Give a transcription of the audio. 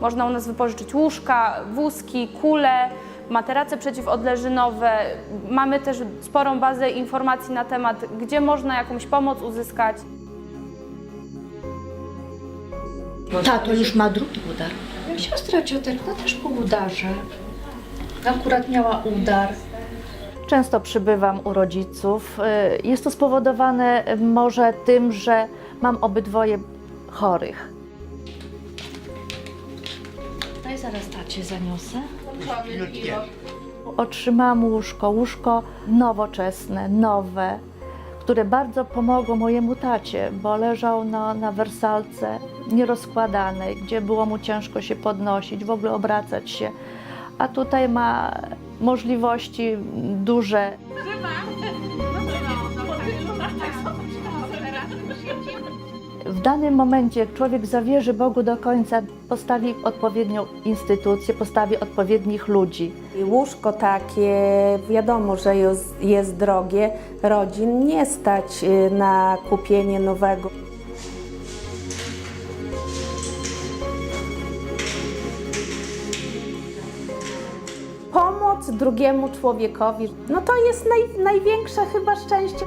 Można u nas wypożyczyć łóżka, wózki, kule, materace przeciwodleżynowe. Mamy też sporą bazę informacji na temat, gdzie można jakąś pomoc uzyskać. Tato już ma drugi udar. Siostra cioterka też po udarze. Akurat miała udar. Często przybywam u rodziców. Y, Jest to spowodowane może tym, że mam obydwoje chorych. Zaraz tacie zaniosę. Otrzymałam łóżko, łóżko nowoczesne, nowe, które bardzo pomogło mojemu tacie, bo leżał na, na wersalce nierozkładanej, gdzie było mu ciężko się podnosić, w ogóle obracać się. A tutaj ma możliwości duże. W danym momencie, jak człowiek zawierzy Bogu do końca, postawi odpowiednią instytucję, postawi odpowiednich ludzi. Łóżko takie, wiadomo, że jest, jest drogie, rodzin nie stać y, na kupienie nowego. Pomoc drugiemu człowiekowi, no to jest naj, największe chyba szczęście.